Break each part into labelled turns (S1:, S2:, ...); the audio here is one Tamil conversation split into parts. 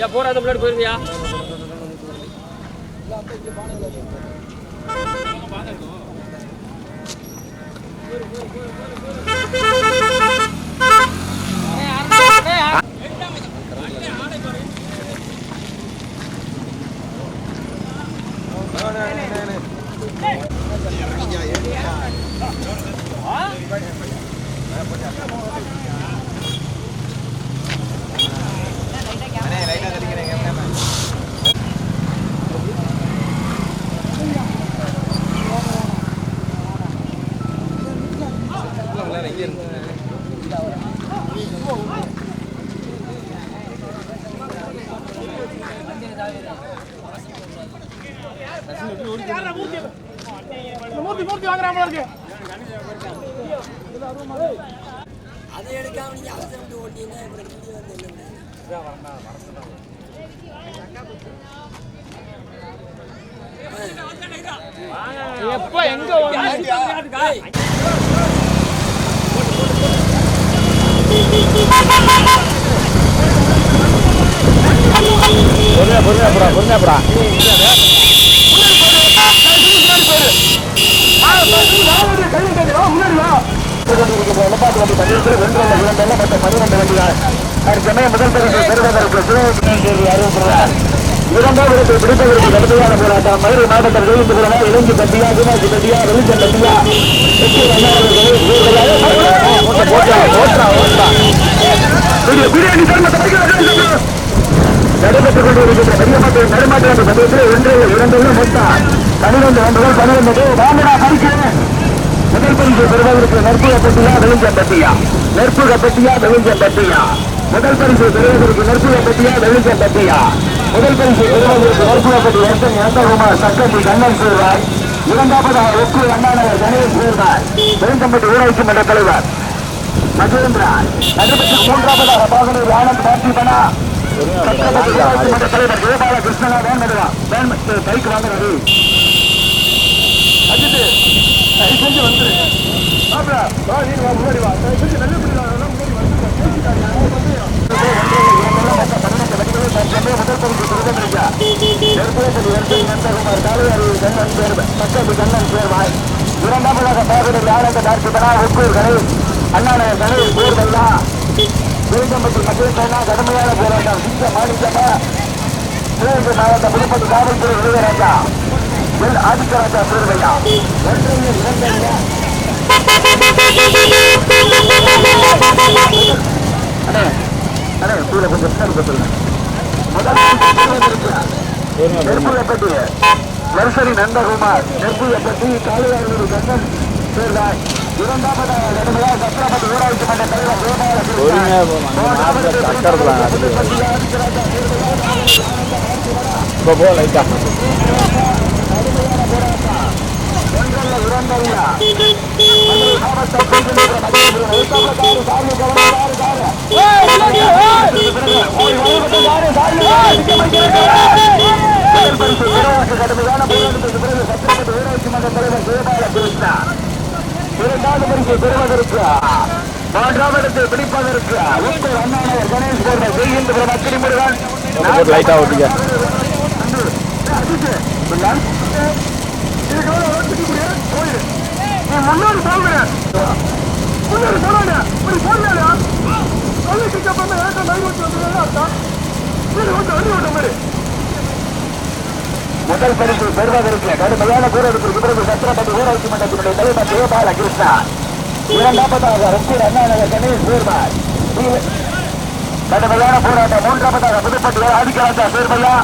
S1: ஏன் போறாத முன்னாடி போயிருவியா
S2: மூர்த்தி மூர்த்தி வாங்குறாமல இருக்கு
S3: அதை எடுக்காம நீங்க அவசரம் ஓட்டிங்கன்னா
S2: எப்ப எங்க
S4: பொறுமையா பொறுமையா போடா பொறுமையா போடா இரண்டாவது பிடிப்பதற்கு கடுமையான போராட்டம். மதுரை மாவட்டம் வெளியிட்டு இளைஞி பட்டியா குமாசி பட்டியா வெளிச்சம் பட்டியா பிரியாணி நடைபெற்றுக் கொண்டிருக்கின்ற பெரிய மக்கள் நடுமாற்ற சமயத்தில் ஒன்று இரண்டு மொத்தம் பனிரெண்டு ஆண்டுகள் பனிரெண்டு வாங்கடா பறிக்கிறேன் முதல் பரிசு பெறுவதற்கு நற்புக பட்டியா வெளுஞ்சம் பட்டியா. நற்புக பட்டியா வெளுஞ்சம் பட்டியா. முதல் பரிசு பெறுவதற்கு நற்புக பட்டியா வெளுஞ்சம் பட்டியா? முதல் பரிசு பெறுவதற்கு நற்புக பட்டி எஸ்என் நந்தகுமார் சக்கரத்தி கண்ணன் சேர்வார் இரண்டாவதாக ஒக்கு அண்ணாநகர் கணேஷ் சேர்வார் பெருந்தம்பட்டி ஊராட்சி மன்ற தலைவர் மகேந்திரா நடைபெற்ற மூன்றாவதாக பாகனூர் ஆனந்த் பார்த்திபனா சக்கரவர்த்தி ஊராட்சி மன்ற தலைவர் கோபால கிருஷ்ணனா பைக் அஜித் தயவு செஞ்சு வந்துரு. முன்னாடி வா. தயவு செஞ்சு நல்ல பிள்ளை அதெல்லாம் முன்னாடி வந்து பேசிட்டாங்க இரண்டாவதாக பாகூர் ஆனந்த கார்த்திகனா ஒக்கூர் கணேஷ் அண்ணாநகர் கணேஷ் ஊர்வல்லா விருந்தம்பட்டி மகேசனா கடுமையான போராட்டம் சிங்க மாநிலமா சிவகங்கை மாவட்டம் புதுப்பட்டி காவல்துறை விருதராஜா எல் ஆதிக்கராஜா சிறுவையா ஒன்றைய இரண்டையா அண்ணே அண்ணே கீழே கொஞ்சம் பின்னாடி சொல்லுங்க நெற்புயப்பட்டி நர்சரி நந்தகுமார் நெற்புயப்பட்டி காளியாரூர் கண்ணன் சேர்ந்தாய் இரண்டாவதாக இரண்டாவது பரிசு பெறுவதற்கு மூன்றாவது இடத்தை பிடிப்பதற்கு உங்கள் அண்ணாநகர் கணேஷ் போன்ற செய்கின்ற அக்கிரி முருகன் லைட்டா ஓட்டுங்க முன்னாடி சொல்றேன் முன்னாடி சொல்லுங்க இப்படி போடலையா கல்விக்கு அப்புறம் ஏற்ற நைவட்டி வந்து அர்த்தம்? வீடு வந்து அடி ஓட்ட மாதிரி. முதல் பரிசு பெறுவதற்கு கடுமையான போராட்டத்திற்கு பிறகு சத்திரப்பட்டி ஊராட்சி மன்றத்தினுடைய தலைவர் தேவபால கிருஷ்ணா இரண்டாவதாக ரங்கூர் அண்ணாநகர் கணேஷ் சேர்மார் கடுமையான போராட்டம் மூன்றாவதாக புதுப்பட்டு ஆதிக்கராஜா சேர்மையா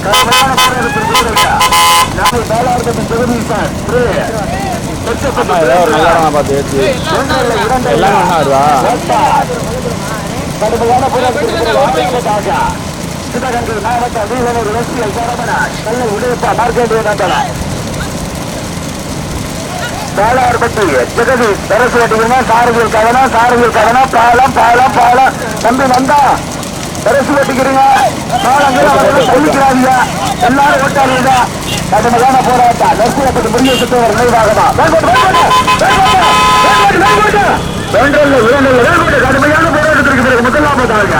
S4: கடுமையான போராட்டத்திற்கு வீரர்களா நாளை மேலாளத்தின் ஜெகதீசன் திரு கடுமையான போராட்டத்திற்கு சிவகங்கை மாவட்ட வீரர் ரசிகல் சரவணன் கல்லை உடையப்பா மார்க்கெண்டிய நந்தன பாலார்பட்டி ஜெகதீஷ் அரசு சாரதியில் கவனம் சாரதியில் கவனம் பாலம் பாலம் பாலம் தம்பி வந்தா அரசு கட்டிக்கிறீங்க சொல்லிக்கிறாங்க எல்லாரும் ஓட்டாளீங்க கடுமையான போராட்டம். நெருப்பப்பட்டு முடிய சுத்தவர் நினைவாகமா? ஒன்றல்ல இரண்டல்ல வேறுபட்டு கடுமையான போராட்டத்திற்கு பிறகு முதலாவதாக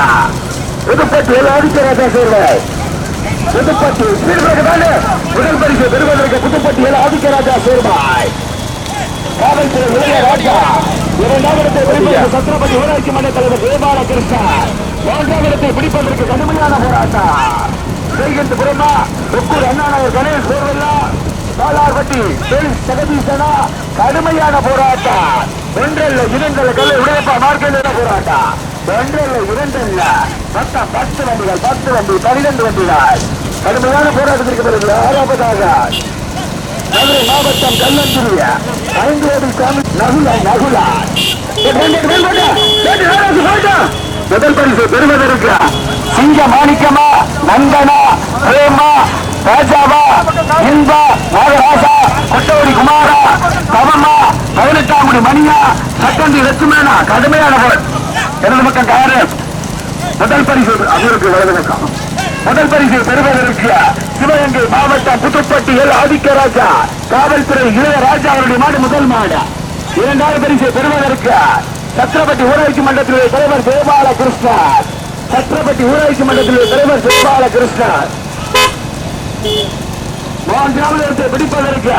S4: புதுப்பட்டி ஆதித்யராஜா சேர்வாய் புதுப்பட்டி சீர்வகதானே முதல் பரிசு பெறுவதற்கு புதுப்பட்டியில் ஆதிக்கராஜா சேர்வாய் காவல்துறை இளைய ராஜா சத்ரபதி ஊராட்சி மன்ற தலைவர் தேவால கிருஷ்ணன் மூன்றாம் பிடிப்பதற்கு கடுமையான போராட்டம். செய்கின்ற புறமா ஒக்கூர் அண்ணாநகர் கணேஷ் போர்வல்லா பாலார்பட்டி ஜெகதீசனா கடுமையான போராட்டம். ஒன்றல்ல இரண்டல்ல கல்லை உடையப்பா மார்க்கெட் போராட்டம். ஒன்றல்ல இரண்டல்ல மொத்தம் பத்து வண்டிகள் பத்து வண்டி பனிரெண்டு வண்டிகள். கடுமையான போராட்டத்திற்கு பிறகு ஆறாவதாக. மதுரை மாவட்டம் கல்லந்துரிய கோடி சாமி நகுலா நகுலா. முதல் பரிசு பெறுவதற்கு சிங்க மாணிக்கமா நந்தனா பிரேமா ராஜாவா இன்பா நாகராசா கொட்டவடி குமாரா தவமா பதினெட்டாம் முடி மணியா சட்டந்தி லட்சுமணா கடுமையானவர். எனது மக்கள் காரு முதல் பரிசு அவருக்கு வலதுபக்கம் முதல் பரிசு பெறுவதற்கு சிவகங்கை மாவட்டம் புதுப்பட்டி எல். ஆதிக்கராஜா காவல்துறை இளையராஜா அவருடைய மாடு முதல் மாடு. இரண்டாவது பரிசு பெறுவதற்கு சத்திரப்பட்டி ஊராட்சி மன்றத்தினுடைய தலைவர் தேவால கிருஷ்ணன் சத்திரப்பட்டி ஊராட்சி மன்றத்தினுடைய தலைவர் தேவால கிருஷ்ணன் மூன்றாவது இடத்தை பிடிப்பதற்கு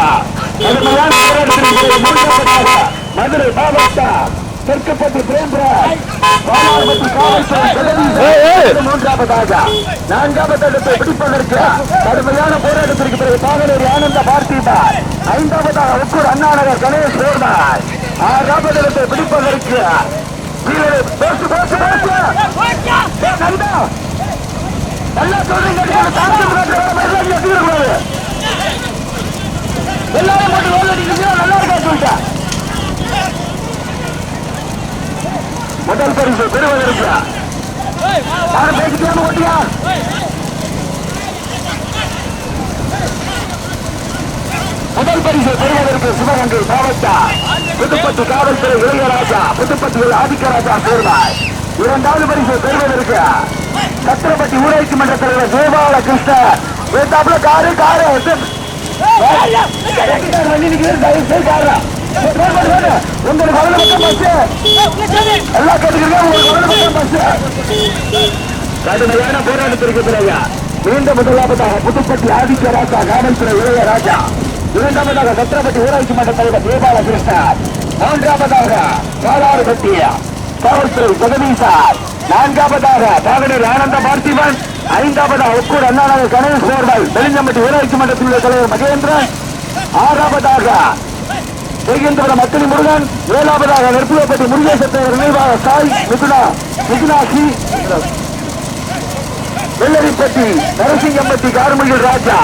S4: மதுரை மாவட்டம் தெற்குப்பட்டி பிரேம்ராஜ் மூன்றாவதாக நான்காவது இடத்தை பிடிப்பதற்கு கடுமையான போராட்டத்திற்கு பிறகு பாகலூர் ஆனந்த பார்த்திபார் ஐந்தாவதாக ஒக்கூர் அண்ணாநகர் கணேஷ் போர்மார். ஆறாவது பிடிப்பதற்கு பேசு பேசு பேசு. நல்லா சொல்றீங்க எல்லாரும் போட்டு ரோல் அடிக்கிறீங்க நல்லா இருக்கா சொல்லிட்டேன் முதல் பரிசு பெறுவதற்கு. யாரும் பேசிக்காம ஓட்டியா? முதல் பரிசு பெறுவதற்கு சிவகங்கை மாவட்டம் புதுப்பட்டு காவல்துறை இளையராஜா புதுப்பட்டியில் ஆதிக்கராஜா சேர்ந்தார். இரண்டாவது பரிசு பெறுவதற்கு சத்திரப்பட்டி ஊராட்சி மன்ற தலைவர் தேவால கிருஷ்ணன் ஏத்தாப்புல காரு காரு உங்களுக்கு வலது பக்கம் பஸ் எல்லா கேட்டுக்கிறீங்க உங்களுக்கு வலது பக்கம் பஸ் கடுமையான போராட்டத்திற்கு பிறகு மீண்டும் முதலாவதாக புதுப்பட்டி ஆதித்ய ராஜா காவல்துறை இளையராஜா இரண்டாவதாக சத்திரப்பட்டி ஊராட்சி மன்ற தலைவர் தேபால கிருஷ்ணன் மூன்றாவதாக பாலாறுபட்டி காவல்துறை ஜெகதீசார் நான்காவதாக தாகனூர் ஆனந்த பார்த்திபன். ஐந்தாவதாக ஒக்கூர் அண்ணாநகர் கணேஷ் போர்வல் வெளிஞ்சம்பட்டி ஊராட்சி மன்றத்தினுடைய தலைவர் மகேந்திரன். ஆறாவதாக செய்கின்றவர் மக்களி முருகன். ஏழாவதாக நெருப்புவப்பட்டி முருகேசத்தேவர் நினைவாக சாய். மிதுனா மிதுனாசி வெள்ளரிப்பட்டி நரசிங்கம்பட்டி கார்முகில் ராஜா.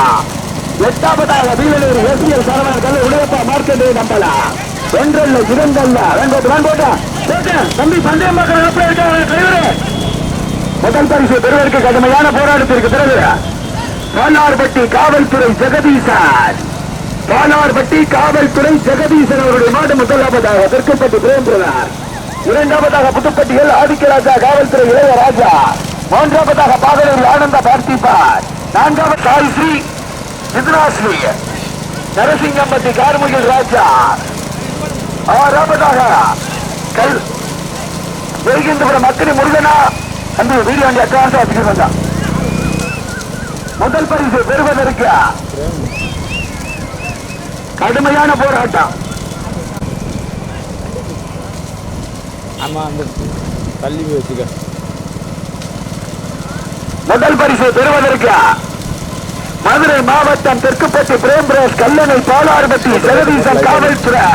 S4: எட்டாவதாக வீரனூர் எஸ்பிஎல் சரவணர்கள் உடையப்பா மார்க்கெண்டே நம்பலா. ஒன்றல்ல இரண்டல்ல. வேண்டோட்டு வேண்டோட்டா தம்பி சந்தேகம் பார்க்கற எப்படி இருக்காங்க டிரைவரு முதல் பரிசு பெறுவதற்கு கடுமையான போராட்டத்திற்கு பிறகு பாலார்பட்டி காவல்துறை ஜெகதீசன். பாலார்பட்டி காவல்துறை ஜெகதீசன் அவருடைய மாடு முதலாவதாக தெற்குப்பட்டி பிரேம் பிரதார் இரண்டாவதாக புதுப்பட்டியில் ஆதிக்கராஜா காவல்துறை இளையராஜா மூன்றாவதாக பாகலூர் ஆனந்த பார்த்திபார். நான்காவது சாய்ஸ்ரீ மிதுனாஸ்ரீ நரசிங்கம்பட்டி கார்முகில் ராஜா. ஆறாவதாக கல். வைகின்றபுரம் மக்களி முருகனா. அந்த வீடியோ வண்டி அட்வான்ஸ் வச்சுக்கிட்டு வந்தா முதல் பரிசு பெறுவதற்கு கடுமையான போராட்டம்.
S1: ஆமா அந்த தள்ளி வச்சுக்க.
S4: முதல் பரிசு பெறுவதற்கு மதுரை மாவட்டம் தெற்குப்பட்டி பிரேம்பிரேஸ் கல்லணை பாலாறுபட்டி ஜெகதீசன் காவல்துறை.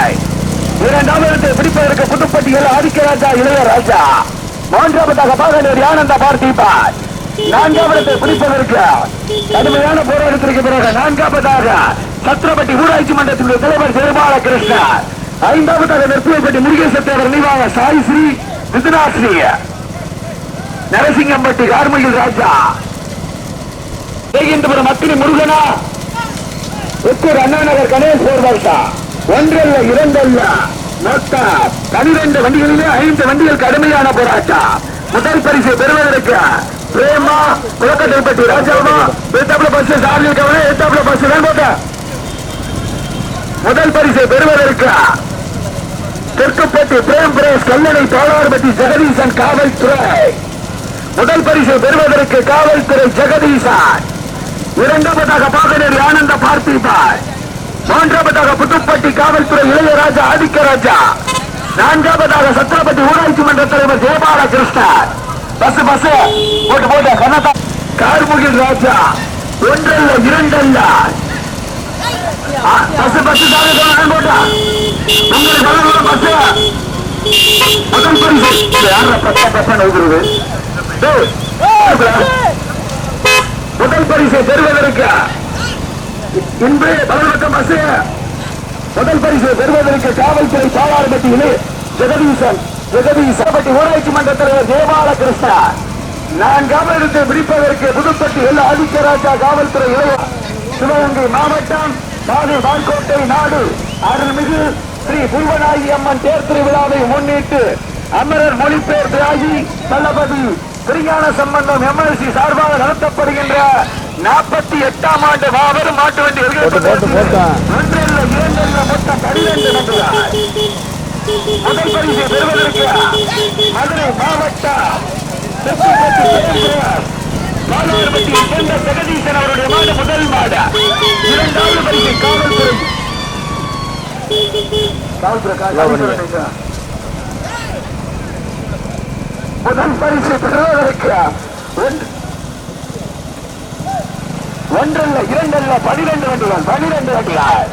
S4: இரண்டாவது பிடிப்பதற்கு புதுப்பட்டியில் ஆதிக்கராஜா இளையராஜா மூன்றாவதாக பாகலூர் ஆனந்த பார்த்திபார் நான்காவது பிடிப்பதற்கு கடுமையான போராட்டத்திற்கு பிறகு நான்காவதாக சத்திரப்பட்டி ஊராட்சி மன்றத்தினுடைய தலைவர் திருமால கிருஷ்ணன் ஐந்தாவதாக நெற்பியப்பட்டி முருகேசத்தேவர் நிவாக சாய் ஸ்ரீ மிதுனாஸ்ரீ நரசிங்கம்பட்டி கார்முகில் ராஜா. செய்கின்றபுரம் அத்தினி முருகனா? உத்தூர் அண்ணாநகர் கணேஷ் போர்வர்த்தா ஒன்றல்ல இரண்டல்ல பனிரெண்டு வண்டிகளிலே ஐந்து வண்டிகள் கடுமையான போராட்டம் முதல் பரிசு பெறுவதற்கு பிரேமா குளக்கட்டைப்பட்டி ராஜாமா எத்தாப்புல பஸ் சார்ஜில் கவனம் எத்தாப்புல பஸ் போட்ட முதல் பரிசை பெறுவதற்கு தெற்குப்பட்டி பிரேம் பிரேஸ் கல்லணை தோளார்பட்டி ஜெகதீசன் காவல்துறை. முதல் பரிசு பெறுவதற்கு காவல்துறை ஜெகதீசன். இரண்டாவதாக பாகனேரி ஆனந்த பார்த்திபாய் மூன்றாவதாக புதுப்பட்டி காவல்துறை இளையராஜா ஆதிக்கராஜா நான்காவதாக சத்திரப்பட்டி ஊராட்சி மன்ற தலைவர் ஜெயபால கிருஷ்ணன் பஸ் பஸ் போட்டு போட்டு கனதா கார்முகில் ராஜா ஒன்றல்ல இரண்டல்ல. பஸ் பஸ் தாங்க போட்டா. உங்களுக்கு வளர்ந்த பஸ் முதல் பரிசு. யார பத்தா பத்தா நோக்குறது? முதல் பரிசை பெறுவதற்கு இன்று பலவட்டம் பஸ் முதல் பரிசை பெறுவதற்கு காவல்துறை பாலாறுபட்டியிலே ஜெகதீசன் ஜெகதீசன் ஊராட்சி மன்ற தலைவர் திருஷ்ணா நான் இடத்தை பிடிப்பதற்கு புதுப்பட்டி எல்ல ஆதித்யராஜா காவல்துறை இளைய சிவகங்கை மாவட்டம் நாடு வான்கோட்டை நாடு. அருள்மிகு ஸ்ரீ பூவநாயகி அம்மன் தேர் திருவிழாவை முன்னிட்டு அமரர் மொழிபெயர் தியாகி தளபதி திருஞான சம்பந்தம் எம்எல்சி சார்பாக நடத்தப்படுகின்ற நாற்பத்தி எட்டாம் ஆண்டு மாபெரும் மாட்டு வண்டி. ஒன்றல்ல இரண்டல்ல மொத்தம் நன்றுகள் முதல் பரிசு பெறுவதற்கு மதுரை சேர்ந்த ஜெகதீசன் அவருடைய மாடு முதல் மாடு. இரண்டாவது பரிசு காவல்துறை காவல்துறை முதல் பரிசு பெறுவதற்கு ஒன்று ஒன்றல்ல இரண்டல்ல பனிரெண்டு வண்டிகள் பனிரெண்டு வண்டிகள்.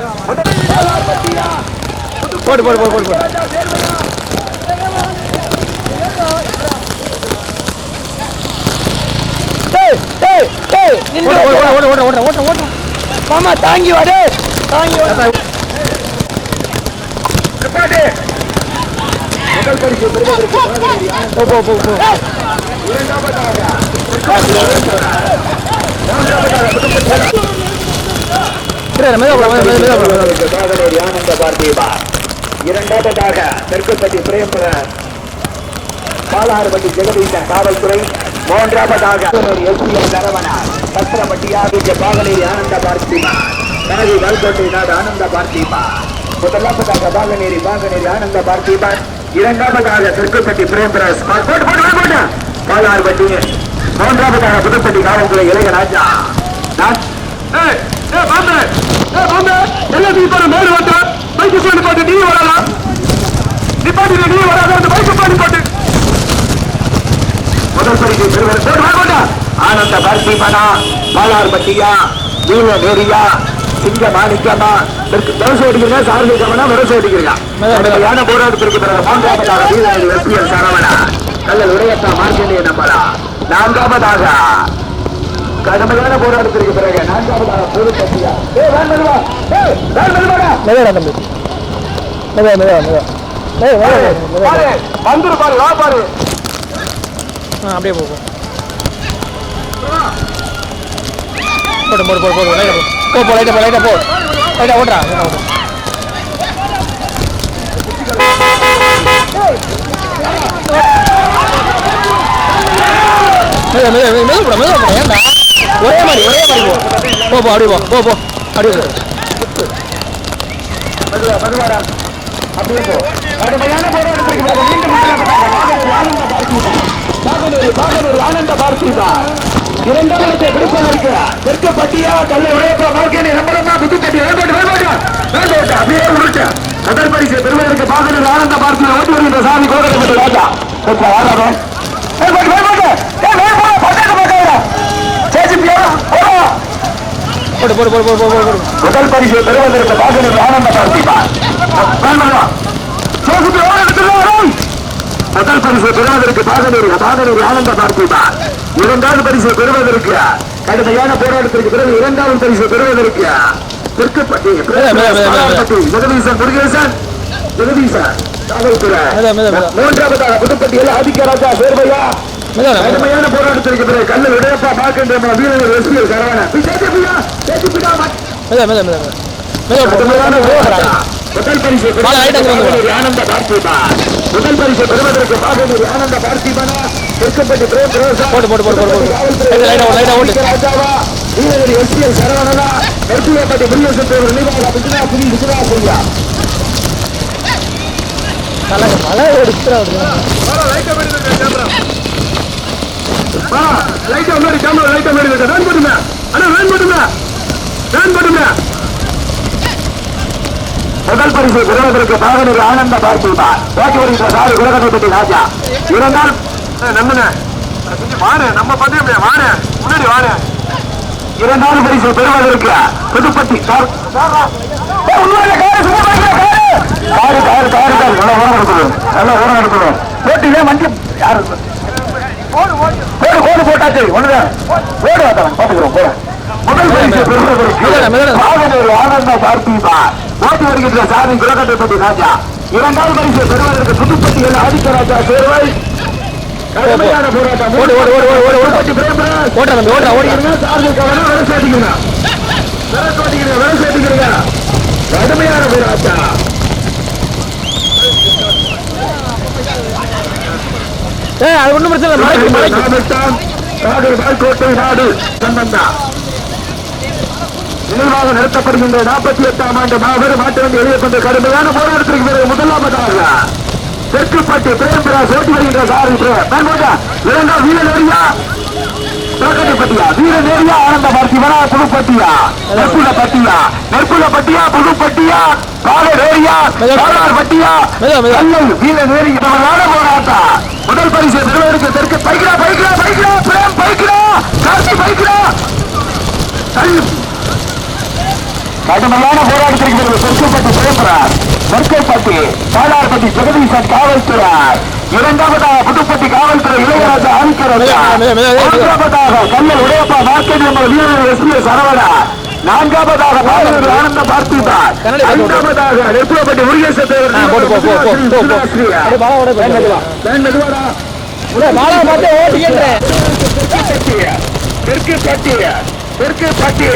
S1: ஓட ஓட ஓட ஓட
S3: மாமா தாங்கி வாடு. தாங்கி வாடு.
S4: நிப்பாட்டு. பரிசு இரண்டாவதாக தெற்குப்பட்டி பிரேம்பரன் பாலாறுபட்டி ஜெகதீசன் காவல்துறை மூன்றாவதாக எஸ்பிஎம் சரவணா சத்திரப்பட்டி ஆதித்ய பாகனேரி ஆனந்த பார்த்திமா நாகை வல்கோட்டை நாடு ஆனந்த பார்த்திமா முதலாவதாக பாகனேரி பாகனேரி ஆனந்த பார்த்திபன் இரண்டாவதாக தெற்குப்பட்டி பிரேம்பரஸ் போட்டு போட்டு மூன்றாவதாக புதுப்பட்டி காவல்துறை இளைய ராஜா! எல்லாத்தையும் நான் மேல வந்து பைக்கு பண்ணி போட்டு நீ வரலாம் நிப்பாட்டி நீ வராத? அந்த பைக்கு பண்ணி போட்டு முதல் பரிசு போடு. ஆனந்த பார்த்திபனா பாலார் பட்டியா வீர நேரியா சிங்க மாணிக்கமா தரசு ஓடிக்கிறீங்க சாரதி கவனா வரசு ஓடிக்கிறீங்க. யான போராட்டத்திற்கு பிறகு மூன்றாவதாக வீரர் எஸ்பிஎல் சரவணா. கல்லல் உடையத்தா மார்க்கெண்டிய நம்பரா நான்காவதாக. கடுமையான போராட்டத்திற்கு பிறகு நான்காவதாக பொது பட்டியா ஏ வேன் மெதுவா. ஏய் வேன் மெதுவாடா
S1: மெதுவாடா தம்பி மெதுவா. மெதுவா மெதுவா ஏய் மெதுவா மெதுவா.
S4: பாரு வந்துரு பாரு வா பாரு.
S1: ஆ அப்படியே போ போ. போட்டு போடு போடு போடு லைட்டா போ. போ போ லைட்டா போ லைட்டா போ. லைட்டா ஓட்டுறா லைட்டா மெதுவா மெதுவா மெதுவா போடா மெதுவா போடா ஏன்டா? ஒரே மாதிரி ஒரே மாதிரி போ. போ போ அப்படியே போ போ போ அப்படியே போ.
S4: மெதுவா மெதுவாடா. அப்படியே போ. கடுமையான மீண்டும் பாகனூர் பாகனூர் ஆனந்த பார்த்துதான் இரண்டாம் இடத்தை பிடிப்பதற்கு தெற்கு பட்டியா கல்லை உடையப்பா மார்க்கேணி நம்பரமா புதுப்பட்டி வேண்டோட்டு வேண்டோட்டு வேண்டோட்டு அப்படியே உருட்டு. முதல் பரிசு பெறுவதற்கு பாகனூர் ஆனந்த பார்த்திபா ஓட்டி வருகின்ற சாமி கோடை ராஜா. கொஞ்சம் ஆறாவே வேண்டோட்டு வேண்டோட்டு ஏ வேண்டோட்டு பட்டாக்க பார்க்காத சேச்சிப்பியா போடா.
S1: போடு போடு போடு போடு போடு போடு.
S4: முதல் பரிசு பெறுவதற்கு பாகனூர் ஆனந்த பார்த்திபா முதல் பரிசு பெறுவதற்கு பாகனூர் பாகனூர் ஆனந்த பார்த்திபா இரண்டாவது பரிசு பெறுவதற்கு கடுமையான போராட்டத்திற்கு பிறகு இரண்டாவது பரிசு பெறுவதற்கு
S1: மேல.
S4: ஜெகதீசன் முருகேசன். ஜெகதீசன் காவல்துறை. மூன்றாவதாக புதுப்பட்டியில் ஆதிக்கராஜா சேர்வையா
S1: மெதுவா மெதுவா
S4: கடுமையான போராட்டத்திற்கு பிறகு கல்லு விடையப்பா பார்க்கின்ற வீரர்கள் எஸ்பிஎல் கடுமையான போராட்டம். முதல் பரிசு ஆனந்த பார்த்திபா. முதல் பரிசு பெறுவதற்கு பாகனூர் ஆனந்த பார்த்திபனா திருக்கப்பட்டி பிரேம் பிரவேசா
S1: போட்டு, போட்டு, போட்டு, போட்டு. லைட்டா, லைட்டா, லைட்டா ஓட்டு.
S4: ராஜாவா. வீரர் எஸ்பிஎல் சரவணனா. நெருப்பியப்பட்டி முருகேசத்தேவர் நினைவாக பிஜினா புரி பிஜினா புரியா
S1: மழை மழை எடுத்துறா
S4: ஆ, லைட்டா முன்னாடி கேமரா லைட்டா முன்னாடி. வேன் போட்டுங்க. அண்ணா வேன் போட்டுங்க. வேன் போட்டுங்க. முதல் பரிசு பெறுவதற்கு பாகனூர் ஆனந்த பார்த்திபா ஓட்டி வருகின்ற சாரி குலகட்டப்பட்டி ராஜா. இருந்தால் நம்மன வாரு நம்ம பந்தயம் வாரு முன்னாடி வாரு. இரண்டாவது பரிசு பெறுவதற்கு Puthupatti sir. Car, car. Car, car. நல்லா ஓரம் எடுக்கணும். நல்லா ஓரம் எடுக்கணும். போட்டியிலே வண்டி யாரு? கோடு கோடு போட்டாச்சு ஒண்ணுதான். கோடு வாத்தவன் பாத்துக்கிறோம் போட முதல் பரிசு பெறுவதற்கு ஆனந்த பார்த்திபா ஓட்டி வருகின்ற சாமி குலகட்டப்பட்டி ராஜா இரண்டாவது பரிசு பெறுவதற்கு புதுப்பட்டியில் ஆதித்த ராஜா சேர்வை கடுமையான போராட்டம்.
S1: ஓடு, ஓடு, ஓடு, ஓடு, ஓடு, ஓடு. ஓடுறா தம்பி ஓடுறா ஓடி
S4: கடுமையான போராட்டா
S1: ஏய் அது ஒண்ணும் பிரச்சனை இல்லை. மலைக்கு மலைக்கு
S4: வால்கோட்டை நாடு சம்பந்தா நினைவாக நடத்தப்படுகின்ற நாற்பத்தி எட்டாம் ஆண்டு மாபெரும் மாற்றம் எழுதப்பட்ட கடுமையான போராட்டத்திற்கு பிறகு முதலாவதாக தெற்குப்பட்டி பிரேம்பராஜ் ஓட்டி வருகின்ற சாரி இரண்டாம் வீரநேரியா பிரகடிப்பட்டியா வீரநேரியா ஆனந்த பார்த்திவனா புதுப்பட்டியா நெற்புல பட்டியா? நெற்புல பட்டியா? புதுப்பட்டியா காலநேரியா காலார் பட்டியா?
S1: மெதுவா.
S4: கல்லல் வீரநேரி தமிழ்நாடு போராட்டா முதல் பரிசு பெறுவதற்கு தெற்கு பைக்கிறா பைக்கிறா பைக்கிறா பிரேம் பைக்கிறா கார்த்தி பைக்கிறா தள்ளு. கடுமையான போராட்டத்திற்கு பிறகு தெற்குப்பட்டி பிரேம்பராஜ் தெற்குப்பட்டி பாலார்பட்டி ஜெகதீசன் காவல்துறை இரண்டாவதாக புதுப்பட்டி காவல்துறை இளையராஜா
S1: மெதுவா.
S4: மூன்றாவதாக கல்லல் உடையப்பா மார்க்கெட் நம்ம வீரர் எஸ் பி சரவணா நான்காவதாக பாலூர் ஆனந்த பார்த்திபா
S1: கண்ணாடி போட்டு விடு.
S4: ஐந்தாவதாக நெருப்புலப்பட்டி முருகேசத்தேவர் தெற்கு பட்டிய தெற்கு பட்டிய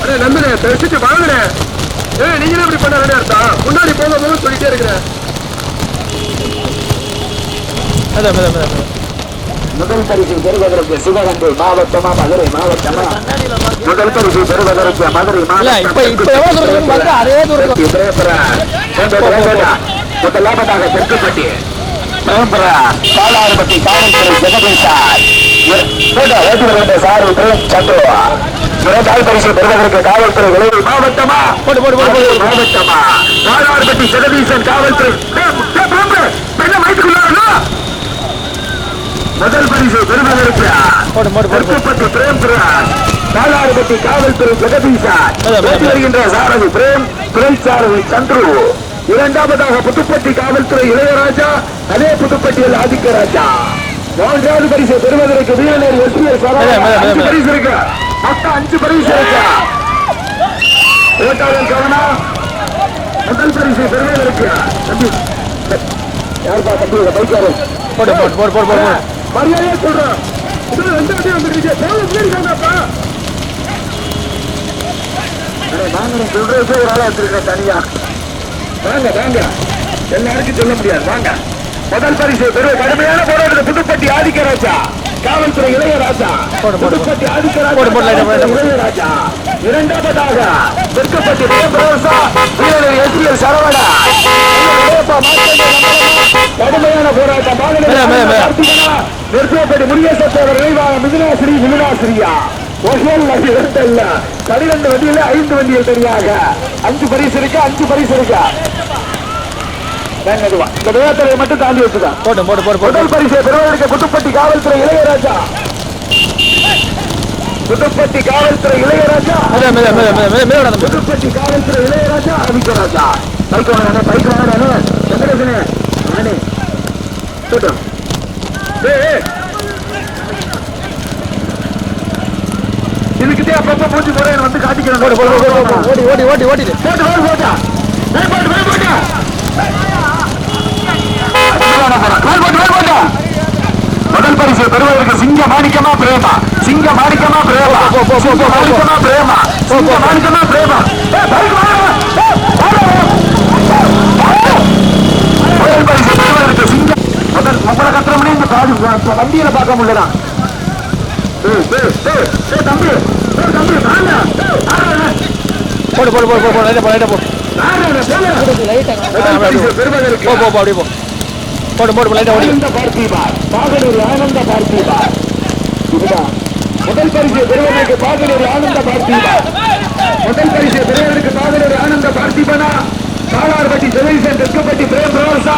S4: அடே நம்பினே தெரிச்சுட்டு வாங்கினே ஏய் நீங்களும் இப்படி பண்ண அர்த்தம். முன்னாடி போக போக சொல்லிட்டே இருக்கிறேன். முதல் பரிசு பெறுவதற்கு சிவகங்கை மாவட்டமா மதுரை மாவட்டமா? முதல் பரிசு பெறுவதற்கு மதுரை
S1: இருக்கும்.
S4: முதலாவதாக தெற்குப்பட்டி பிரேம்பரா பாலாறுபட்டி காவல்துறை ஜெகதீசார் சாரு சந்துருவா இரண்டாவது பரிசு பெறுவதற்கு காவல்துறை விளைவு மாவட்டமா மாவட்டமா பாலாறுபட்டி ஜெகதீசன் காவல்துறை முதல் பரிசு பெறுவதற்கு காவல்துறை வருகின்ற சாரதி பிரேம் துறை சாரதி சந்துரு இரண்டாவதாக புதுப்பட்டி காவல்துறை இளையராஜா அதே புதுப்பட்டியில் ஆதிக்கராஜா மூன்றாவது பரிசு பெறுவதற்கு வீரநேர்
S1: மெதுவா,
S4: அஞ்சு. பரிசு இருக்கு. மொத்தம் அஞ்சு பரிசு இருக்கு. ஓட்டாளர் கவனம் முதல் பரிசு பெறுவதற்கு. யாருப்பா தம்பி பைக்காரு
S1: போடு போடு போடு போடு போடு.
S4: மரியாதையா சொல்றேன் இதுல ரெண்டு வண்டி வந்துருக்கீங்க. தேவை முன்னாடி வாங்கப்பா வாங்க சொல்றது ஒரு ஆளா வச்சிருக்கேன் தனியா. வாங்க வாங்க. எல்லாருக்கும் சொல்ல முடியாது. வாங்க. முதல் பரிசு பெரிய கடுமையான போராட்டத்தை புதுப்பட்டி ஆதிக்கராஜா. காவல்துறை இளையராஜா.
S1: போடு, போடு, போடு.
S4: புதுப்பட்டி
S1: போடு.
S4: இளையராஜா. இரண்டாவதாக பிரேமரோசா வீரர் எஸ்பிஎல் சரவணா. கடுமையான போராட்டம். நிறுத்தப்படி முருகேசத்தோட நினைவாக மிதுனாசிரி மிதுனாசிரியா பனிரெண்டு வண்டியில ஐந்து வண்டிகள் தனியாக அஞ்சு பரிசு இருக்கு? அஞ்சு பரிசு இருக்கா? இந்த வேகத்தை மட்டும் தாண்டி வச்சுதான்
S1: போடு போடு போடு போடு.
S4: முதல் பரிசை பெறுவதற்கு புதுப்பட்டி காவல்துறை இளையராஜா. புதுப்பட்டி காவல்துறை இளையராஜா.
S1: மெதுவா மெதுவா மெதுவா மெதுவா மெதுவா மெதுவா.
S4: புதுப்பட்டி காவல்துறை இளையராஜா ஆதிக்கராஜா பைக் வாங்கினே பைக் வாங்கினே வெங்கடேசனே நானே போட்டோம் இதுக்கிட்டே அப்பப்ப பூச்சி போறேன் வந்து காட்டிக்கிறேன்.
S1: போடு போடு போடு போடு. ஓடி ஓடி ஓடி ஓடிடு.
S4: போட்டு போட்டு போய் போட்டா முதல் பரிசு பெறுவதற்கு சிங்க மாணிக்கமா பிரேமா. சிங்க மாணிக்கமா பிரேமா. சிங்க. மாணிக்கமா பிரேமா. சிங்க மாணிக்கமா பிரேமா. முதல் பரிசு பெறுவதற்கு சிங்க முதல் உங்களை கத்திரமணி இந்த பாதி வண்டியில பார்க்க முடியல தம்பி. தம்பி.
S1: போடு போடு போடு போடு லைட்டா போ போ போ அப்படியே போ. போடு போடு லைட்டா ஓடி
S4: ஆனந்த பார்த்திபா பாகனூர் ஆனந்த பார்த்திபா. இதுதான். முதல் பரிசு பெறுவதற்கு பாகனூர் ஆனந்த பார்த்திபா. முதல் பரிசு பெறுவதற்கு பாகனூர் ஆனந்த பார்த்திபனா. சாலார்பட்டி ஜெகதீசன் தெற்குப்பட்டி பிரேம் பிரவாசா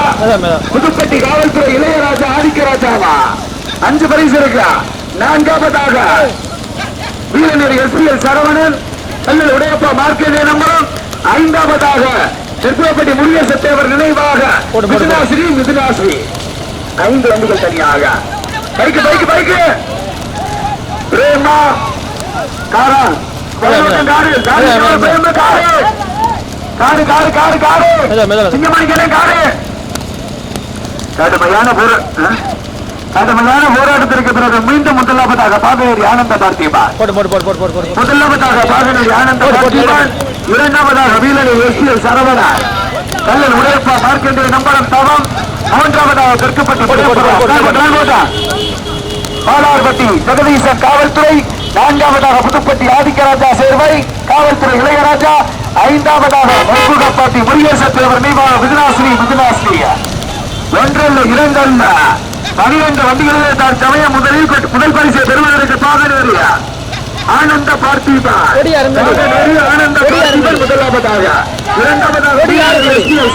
S4: புதுப்பட்டி காவல்துறை இளையராஜா ஆதிக்கராஜாவா. அஞ்சு பரிசு இருக்கா? நான்காவதாக. வீரநேரி எஸ்பிஎல் சரவணன் கல்லல் உடையப்பா மார்க்கெட் நம்பரம் ஐந்தாவதாக திருப்பதி முருகேசத்தேவர் நினைவாக மிதுனாசிரி மிதுனாசிரி ஐந்து வண்டிகள் தனியாக. Bike bike bike. பிரேமா காரா காடு காடு காடு.
S1: காடு காடு
S4: சிங்கமணிக்கிறேன் காடு. கடுமையான கடுமையான போராட்டத்திற்கு பிறகு மீண்டும் முதலாவதாக பாகையர் ஆனந்த
S1: பார்த்திபான்
S4: முதலாவதாக பாகையர் ஆனந்த பார்த்திபான் இரண்டாவதாக வீலனை எஸ் எல் சரவணா. கல்லன் உடையப்பா மார்க்கெண்டை நம்பரம் தவம். மூன்றாவதாக
S1: கற்கப்பட்டு
S4: பாலார்பட்டி ஜெகதீசன் காவல்துறை. நான்காவதாக புதுப்பட்டி ஆதிக்கராஜா சேர்வை. காவல்துறை இளையராஜா. ஐந்தாவதாக மல்குகப்பாட்டி முருகேசன் தலைவர் நீவான மிதுனாஸ்ரீ மிதுனாஸ்ரீ ஒன்றல்ல இரண்டல்ல. பனிரெண்டு வண்டிகளிலே தான் சமயம் முதலில் முதல் பரிசை பெறுவதற்கு
S1: பாதல்
S4: வருகிறார் ஆனந்த
S1: பார்த்திபார்.
S4: ஆனந்த
S1: பார்த்திபர்
S4: முதலாவதாக. இரண்டாவதாக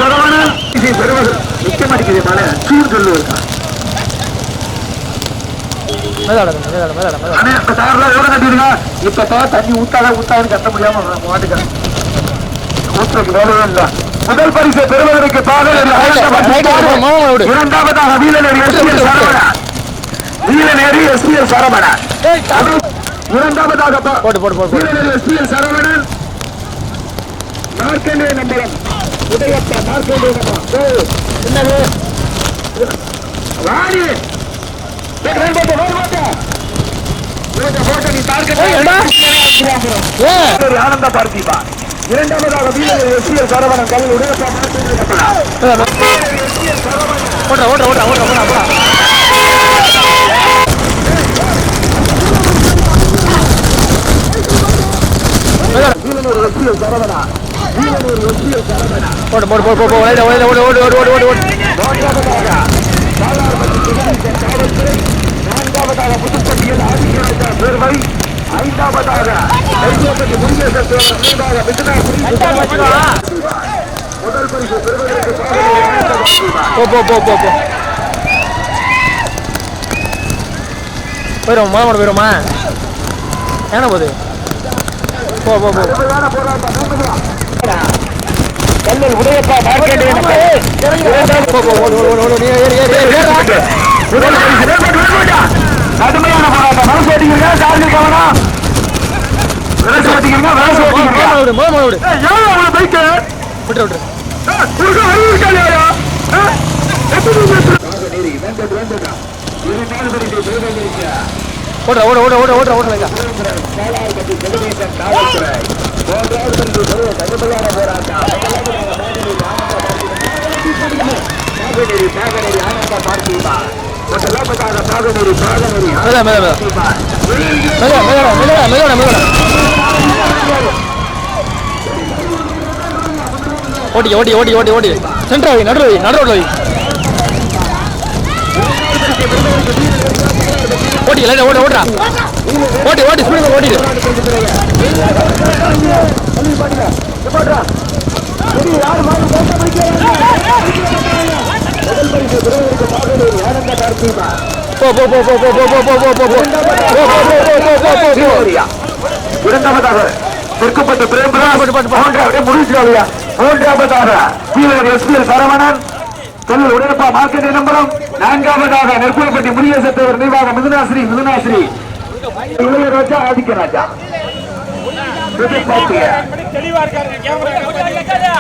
S4: சரவணன். இதை பெறுவது நிச்சயமா இருக்குது மேல சூர் சொல்லுவார் முதல் பரிசு பெறுவதற்கு இரண்டாவதாக Veeraneri S P L Saravanan. இரண்டாவதாக
S1: போட்டு
S4: போட்டு போட்டு சரவணன். மார்க்கண்டே நம்பரம் உதயப்பா மார்க்கண்டே நம்பரம் என்னது? வாணி ஆனந்த பார்த்திபா. இரண்டாவதாக வீரர் சரவணன். கல்வி உடைய
S1: போடு போடு போடு போடு ஓடு ஓடு ஓடு ஓடு ஓடு ஓடு ஓடு.
S4: மூன்றாவதாக சாலார்பட்டி ஜெகதீசன் காவல்துறை நான்காவதாக புதுப்பட்டியில் ஆதிக்கராஜா சேர்வை ஐந்தாவதாக தெற்குப்பட்டி முருகேசன் தேவர் மூன்றாவது முதல் பரிசு பெறுவதற்கு
S1: போ போ போ போ போ. போயிடுவோம் மழை போயிடுமா ஏன்னா போகுது? போ போ போ.
S4: போராட்டம் கல்லல் உடையப்பா மார்க்கெட் கடுமையான போராட்டம் மனசு
S1: ஓட ஓட ஓட ஓடுற
S4: மூன்றாவது பந்து ஒரு கடுமையான போராட்டம் பாகநெறி பாகநெறி ஆனந்த பார்த்திபார் முதலாவதாக
S1: பாகநெறி பாகநெறி ஓடி ஓடி சென்டர் வை நடுவை ஓடி லைட்டா ஓடு ஓடுறா ஓடி ஓடி ஸ்பீடு ஓடிடு போ போ போ போ போ போ போ போ போ போ போ போ போ போ போ போ போ
S4: இரண்டாவதாக தெற்குப்பட்டு பிரேமராஜ்
S1: பட்டு, பட்டு, பட்டு.
S4: மூன்றாவது முடிச்சாவியா மூன்றாவதாக வீரர் எஸ்பிஎல் சரவணன் தொழில் உடனப்பா மார்க்கெட்டை நம்பரம் நான்காவதாக நெற்குளப்பட்டி முடிய சத்தவர் நிர்வாக மிதுனாஸ்ரீ மிதுனாஸ்ரீ. இளைய ராஜா ஆதிக்க ராஜா.
S2: தெளிவா இருக்காரு கேமரா